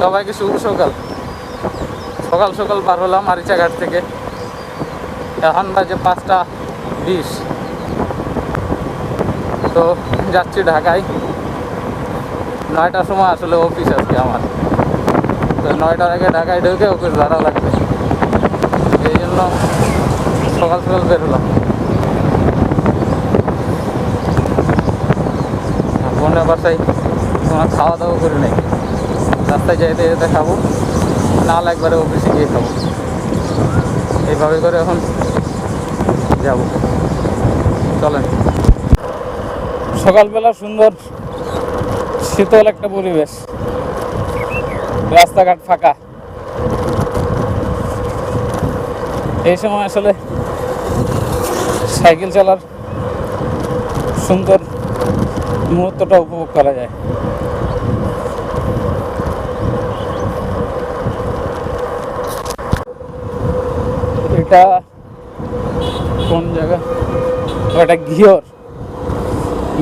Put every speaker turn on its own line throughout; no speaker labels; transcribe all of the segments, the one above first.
সবাইকে শুভ সকাল। সকাল সকাল বার হলাম আরিচাঘাট থেকে। এখন বাজে পাঁচটা বিশ। তো যাচ্ছি ঢাকায়। নয়টার সময় আসলে অফিস আজকে আমার। তো নয়টার আগে ঢাকায় ঢুকে অফিস ধরা লাগবে। এই জন্য সকাল সকাল বের হলাম। বোনের বাসায় তোমার খাওয়া দাওয়া করে নেই। রাস্তায় যেতে যেতে খাব নাল একবারে অফিসে গিয়ে খাব। এইভাবে করে এখন যাব। চলেন। সকালবেলা সুন্দর, শীতল একটা পরিবেশ। রাস্তাঘাট ফাঁকা। এই সময় আসলে সাইকেল চালার সুন্দর মুহূর্তটা উপভোগ করা যায়। এটা কোন জায়গা? ওটা ঘিওর।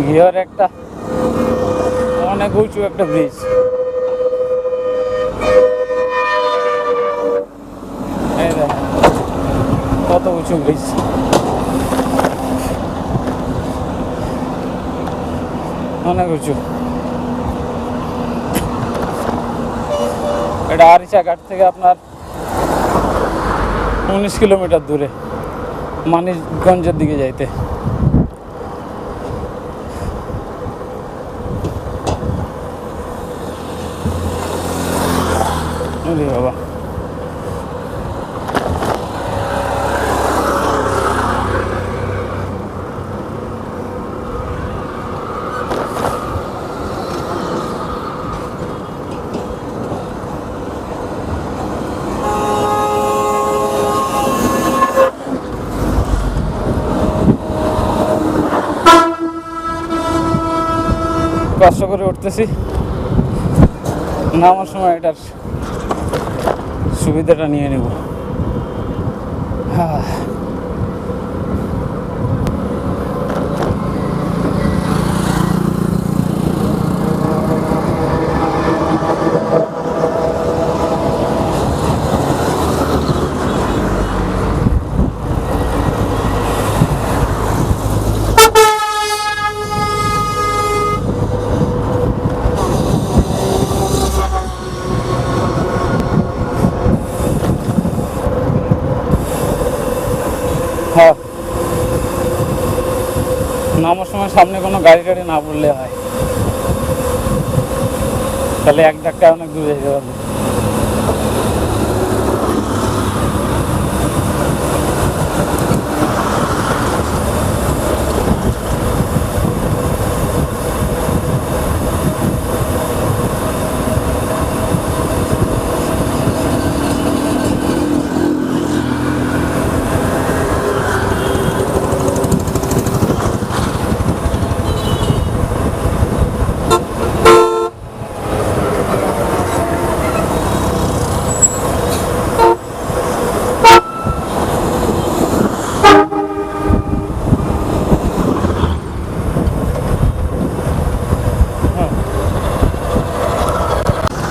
ঘিওর একটা অনেক উঁচু একটা ব্রিজ এই দেখেন, কত উঁচু ব্রিজ অনেক উঁচু। এটা আরিচা ঘাট থেকে আপনার উনিশ কিলোমিটার দূরে মানিকগঞ্জের দিকে যাইতে। কষ্ট করে উঠতেছি। নামার সময় এটার সুবিধাটা নিয়ে নেব। হ্যাঁ। নামার সময় সামনে কোনো গাড়ি টাড়ি না পড়লে হয়। তাহলে এক ধাক্কায় অনেক দূরে যেতে পারবে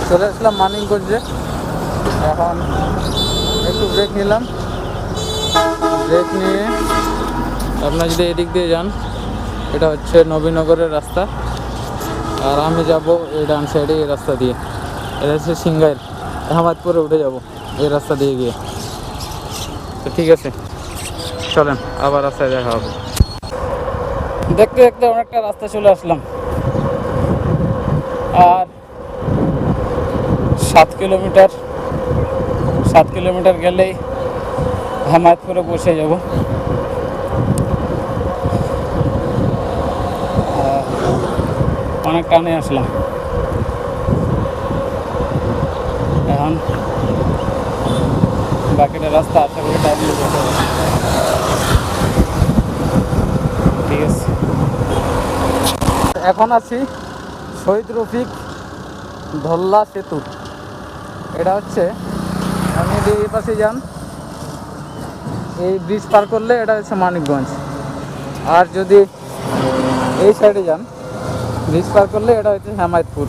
চলে আসলাম মানিকগঞ্জে। এখন একটু ব্রেক নিলাম। ব্রেক নিয়ে আপনার যদি এদিক দিয়ে যান, এটা হচ্ছে নবীনগরের রাস্তা। আর আমি যাব এই ডান সাইডে এই রাস্তা দিয়ে। এটা হচ্ছে সিঙ্গাইল। আহমদপুরে উঠে যাব এই রাস্তা দিয়ে গিয়ে। তো ঠিক আছে, চলেন, আবার রাস্তায় দেখা হবে। দেখতে দেখতে অনেকটা রাস্তা চলে আসলাম। আর সাত কিলোমিটার সাত কিলোমিটার গেলেই হামায়তপুরে পৌঁছে যাব। অনেক টানে আসলাম। এখন বাকিটা রাস্তা আশা করি টাইম ঠিক আছে। এখন আছি শহীদ রফিক ধল্লা সেতু। এটা হচ্ছে, আপনি যদি এই পাশে যান, এই ব্রিজ পার করলে এটা হচ্ছে মানিকগঞ্জ। আর যদি এই সাইডে যান ব্রিজ পার করলে এটা হচ্ছে হেমায়তপুর।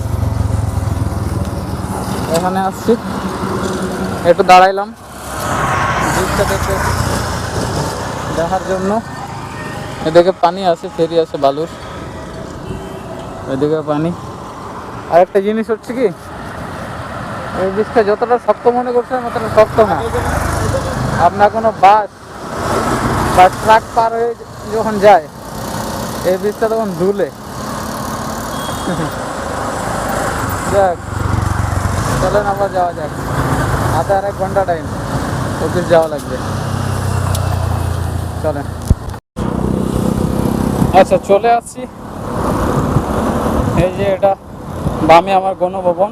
এখানে আসছি। একটু দাঁড়াইলাম। ব্রিজটা দেখতে দেখার জন্য। এদিকে পানি আছে, ফেরি আছে, বালুর। এদিকে পানি। আর একটা জিনিস হচ্ছে কি এই ব্রিজটা যতটা শক্ত মনে করছেন অতটা শক্ত না। আপনার কোনো বাস বা ট্রাক পার হয়ে যখন যায়, এই ব্রিজটা তখন দুলে যাক, চলেন আবার যাওয়া যাক। হাতে আর এক ঘণ্টা টাইম অফিস যাওয়া লাগবে। চলেন। আচ্ছা চলে আসছি। এই যে এটা, বামে আমার গণভবন।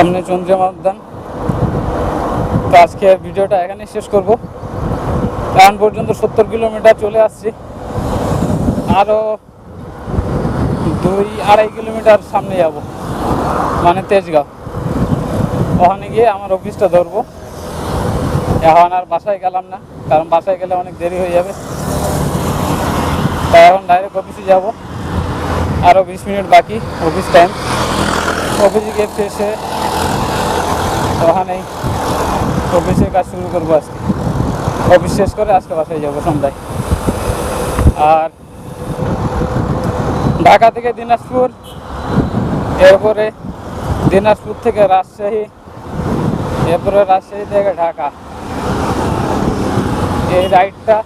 সামনে চন্দ্রিমা উদ্যান তো আজকে ভিডিওটা এখানে শেষ করব। এখন পর্যন্ত সত্তর কিলোমিটার চলে আসছি। আরও দুই আড়াই কিলোমিটার সামনে যাব মানে তেজগাঁও। ওখানে গিয়ে আমার অফিসটা ধরবো। এখন আর বাসায় গেলাম না, কারণ বাসায় গেলে অনেক দেরি হয়ে যাবে। তাই এখন ডাইরেক্ট অফিসে যাব। আরও বিশ মিনিট বাকি অফিস টাইম অফিসে গিয়ে ফ্রেশ হয়ে ওখানেই অফিসের কাজ শুরু করব আজকে। অফিস শেষ করে আজকে বাসায় যাব সন্ধ্যায়। আর ঢাকা থেকে দিনাজপুর, এরপরে দিনাজপুর থেকে রাজশাহী, এরপরে রাজশাহী থেকে ঢাকা। এই রাইডটা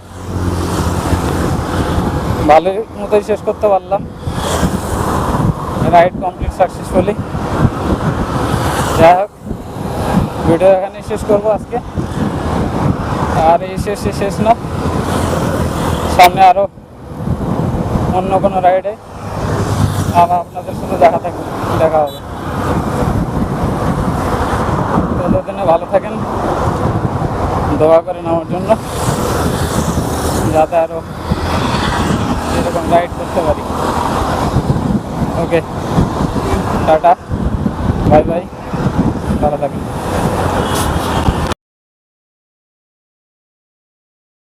ভালোই মতোই শেষ করতে পারলাম। রাইড কমপ্লিট সাকসেসফুলি যাই হোক ভিডিও এখানে শেষ করব আজকে। আর এই শেষে শেষ না। সামনে আরও অন্য কোনো রাইডে আবার আপনাদের সাথে দেখা থাকবে, দেখা হবে। ততদিনে ভালো থাকেন, দোয়া করেন আমার জন্য, যাতে আরও এরকম রাইড করতে পারি। ওকে টাটা বাই বাই ভালো থাকেন। Thank you.